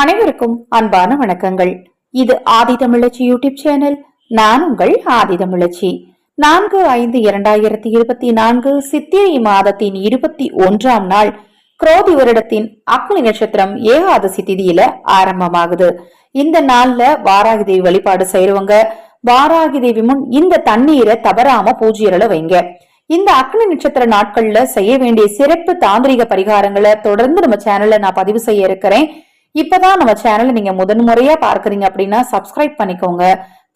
அனைவருக்கும் அன்பான வணக்கங்கள். இது ஆதி தமிழச்சி யூடியூப் சேனல். நான் உங்கள் ஆதி தமிழச்சி. நான்கு ஐந்து இரண்டாயிரத்தி இருபத்தி நான்கு சித்திரை மாதத்தின் இருபத்தி ஒன்றாம் நாள் குரோதி வருடத்தின் அக்னி நட்சத்திரம் ஏகாதசி திதியில ஆரம்பமாகுது. இந்த நாள்ல வாராகி தேவி வழிபாடு செய்யறவங்க வாராகி தேவி முன் இந்த தண்ணீரை தவறாம பூஜ்யரல வைங்க. இந்த அக்னி நட்சத்திர நாட்கள்ல செய்ய வேண்டிய சிறப்பு தாந்திரிக பரிகாரங்களை தொடர்ந்து நம்ம சேனல்ல நான் பதிவு செய்ய இருக்கிறேன். இப்பதான் நம்ம சேனலை நீங்க முதன் முறையா பார்க்குறீங்க அப்படின்னா சப்ஸ்கிரைப் பண்ணிக்கோங்க.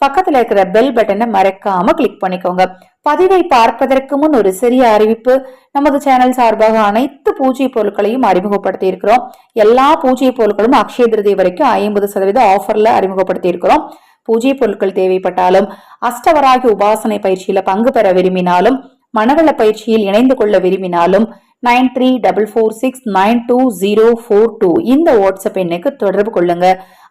பக்கத்துல இருக்கிற பெல் பட்டனை மறக்காம கிளிக் பண்ணிக்கோங்க. பதிவை பார்ப்பதற்கு முன் ஒரு சிறிய அறிவிப்பு. நமது சேனல் சார்பாக அனைத்து பூஜை பொருட்களையும் அறிமுகப்படுத்தி இருக்கிறோம். எல்லா பூஜை பொருட்களும் அக்ஷய திருதி வரைக்கும் ஐம்பது சதவீத ஆஃபர்ல அறிமுகப்படுத்தி இருக்கிறோம். பூஜை பொருட்கள் தேவைப்பட்டாலும் அஷ்டவராகி உபாசனை பயிற்சியில பங்கு பெற விரும்பினாலும் மனவள பயிற்சியில் இணைந்து கொள்ள விரும்பினாலும் nine three double four six nine two zero four two. இந்த வாட்ஸ்அப் எண்ணுக்கு தொடர்பு கொள்ளுங்க.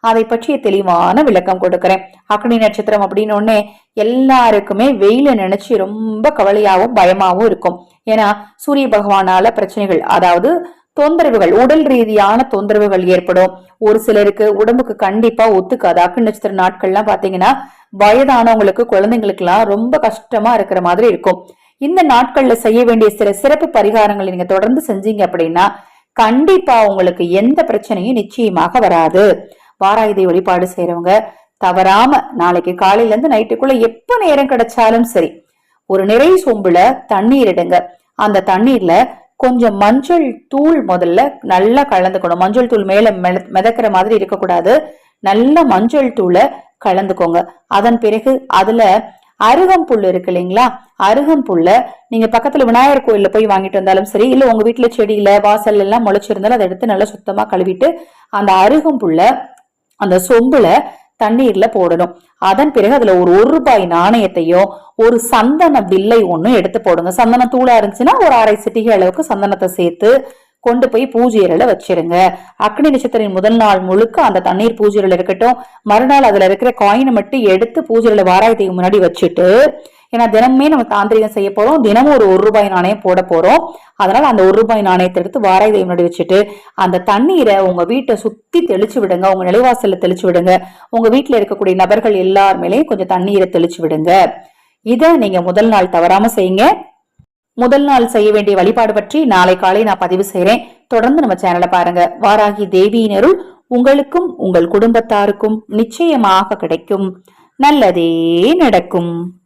அதை பற்றிய தெளிவான விளக்கம் கொடுக்கிறேன். அக்னி நட்சத்திரம் அப்படின்னு ஒன்னே எல்லாருக்குமே வெயில நினைச்சு ரொம்ப கவலையாகவும் பயமாகவும் இருக்கும். ஏன்னா சூரிய பகவானால பிரச்சனைகள் அதாவது தொந்தரவுகள் உடல் ரீதியான தொந்தரவுகள் ஏற்படும். ஒரு சிலருக்கு உடம்புக்கு கண்டிப்பா ஒத்துக்காது. அக்னி நட்சத்திர நாட்கள்லாம் பாத்தீங்கன்னா வயதானவங்களுக்கு குழந்தைங்களுக்கு எல்லாம் ரொம்ப கஷ்டமா இருக்கிற மாதிரி இருக்கும். இந்த நாட்கள்ல செய்ய வேண்டிய சில சிறப்பு பரிகாரங்களை நீங்க தொடர்ந்து செஞ்சீங்க அப்படின்னா கண்டிப்பா உங்களுக்கு எந்த பிரச்சனையும் நிச்சயமாக வராது. வாராயுதை வழிபாடு செய்யறவங்க தவறாம நாளைக்கு காலையில இருந்து நைட்டுக்குள்ள எப்ப நேரம் கிடைச்சாலும் சரி ஒரு நிறை சொம்புல தண்ணீர் எடுங்க. அந்த தண்ணீர்ல கொஞ்சம் மஞ்சள் தூள் முதல்ல நல்லா கலந்துக்கணும். மஞ்சள் தூள் மேல மெத- மிதக்கிற மாதிரி இருக்கக்கூடாது. நல்ல மஞ்சள் தூளை கலந்துக்கோங்க. அதன் பிறகு அதுல அருகம்புல் இருக்கு இல்லைங்களா? அருகம்புல்ல நீங்க பக்கத்துல விநாயகர் கோயில்ல போய் வாங்கிட்டு வந்தாலும் சரி இல்ல உங்க வீட்டுல செடியில வாசல் எல்லாம் முளைச்சிருந்தாலும் அதை எடுத்து நல்லா சுத்தமா கழுவிட்டு அந்த அருகம்புல்ல அந்த சொம்புல தண்ணீர்ல போடணும். அதன் பிறகு அதுல ஒரு ஒரு ரூபாய் நாணயத்தையும் ஒரு சந்தன வில்லை ஒண்ணும் எடுத்து போடுங்க. சந்தன தூளா இருந்துச்சுன்னா ஒரு அரை சிட்டிகை அளவுக்கு சந்தனத்தை சேர்த்து கொண்டு போய் பூஜையில வச்சிருங்க. அக்னி நட்சத்திரின் முதல் நாள் முழுக்க அந்த தண்ணீர் பூஜையில இருக்கட்டும். மறுநாள் அதுல இருக்கிற காயினை மட்டும் எடுத்து பூஜையில வாராயத்துக்கு முன்னாடி வச்சுட்டு ஏன்னா தினமே நம்ம தாந்திரிகம் செய்ய போறோம். தினமும் ஒரு ஒரு ரூபாய் நாணயம் போட போறோம். அதனால அந்த ஒரு ரூபாய் நாணயத்தை எடுத்து வாராய் தெய்வம் முன்னாடி வச்சுட்டு அந்த தண்ணீரை உங்க வீட்டை சுத்தி தெளிச்சு விடுங்க. உங்க நிலைவாசல்ல தெளிச்சு விடுங்க. உங்க வீட்டுல இருக்கக்கூடிய நபர்கள் எல்லார் மேலேயும் கொஞ்சம் தண்ணீரை தெளிச்சு விடுங்க. இதை நீங்க முதல் நாள் தவறாம செய்யுங்க. முதல் நாள் செய்ய வேண்டிய வழிபாடு பற்றி நாளை காலை நான் பதிவு செய்யறேன் தொடர்ந்து நம்ம சேனலை பாருங்க. வாராகி தேவியினருள் உங்களுக்கும் உங்கள் குடும்பத்தாருக்கும் நிச்சயமாக கிடைக்கும். நல்லதே நடக்கும்.